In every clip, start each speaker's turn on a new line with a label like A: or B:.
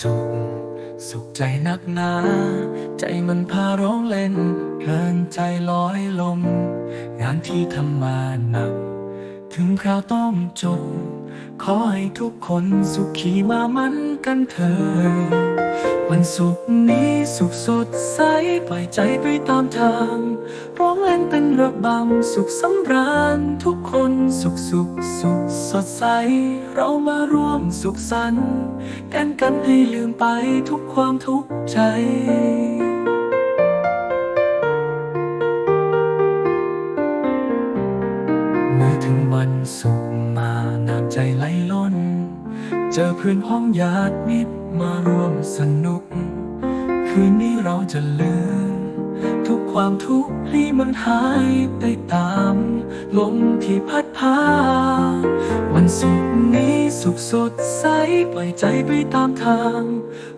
A: สุข สุขใจนักหนา ใจมันพาร้องเล่นเพลินใจลอยลม งานที่ทำมาหนัก ถึงคราวต้องจบ ขอให้ทุกคนสุขีมามันกันเถิด วันสุขนี้สุขสดใสปล่อยใจไปตามทางร้องเล่นเป็นระบำสุขสำราญทุกคนสุขสุขสุขสดใส เรามาร่วมสุขสันต์กันกันให้ลืมไปทุกความทุกข์ใจเมื่อถึงวันสุขมาน้ำใจไหลล้น เจอเพื่อนพ้องญาติมิตรมาร่วมสนุก คืนนี้เราจะลืมทุกความทุกข์ให้มันหายไปตามลมที่พัดพา วันสุขนี้สุขสดใสปล่อยใจไปตามทาง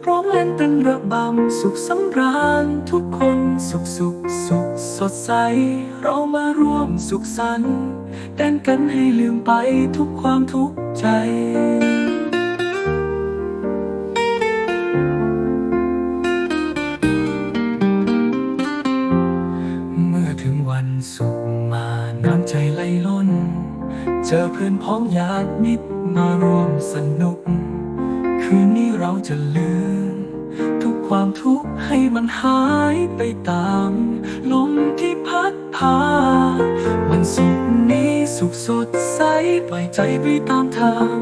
A: ร้องเล่นเป็นระบำสุขสำราญทุกคนสุขสุขสุขสดใส เรามาร่วมสุขสันต์เต้นกันให้ลืมไปทุกความทุกข์ใจ มาน้ำใจไหลล้น เจอเพื่อนพ้องญาติมิตรมาร่วมสนุก คืนนี้เราจะลืม ทุกความทุกข์ให้มันหายไปตามลมที่พัดพา วันสุขนี้สุขสดใสปล่อยใจไปตามทาง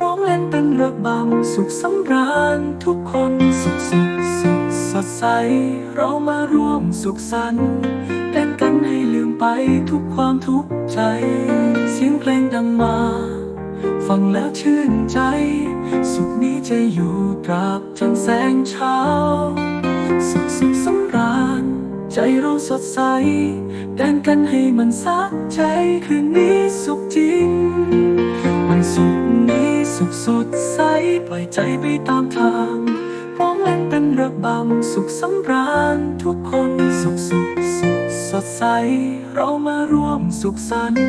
A: ร้องเล่นเป็นระบำสุขสำราญทุกคนสุขสุขสุขสดใส เรามาร่วมสุขสันต์เต้นกันให้ ไปทุกความทุกข์ใจ เสียงเพลงดังมา ฟังแล้วชื่นใจ สุขนี้จะอยู่ตราบจนแสงเช้า สุขสุขสำราญ ใจเราสดใส แดนกันให้มันสักใจ คืนนี้สุขจริงวันสุขนี้สุขสดใส ปล่อยใจไปตามทางร้องเล่นเป็นระบำสุขสำราญทุกคน ดใส เรามาร่วมสุขสันต์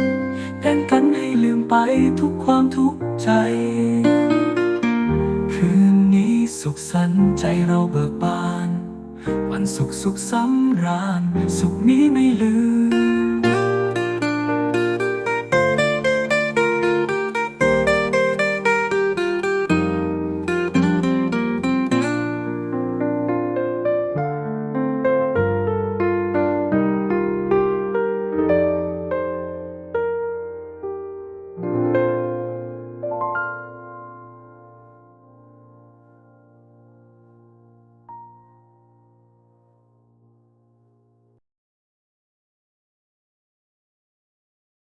A: แทนกันให้ลืมไปทุกความทุกข์ใจ คืนนี้สุขสันต์ใจเราเบิกบาน วันสุขสุขสำราญ สุขนี้ไม่ลืม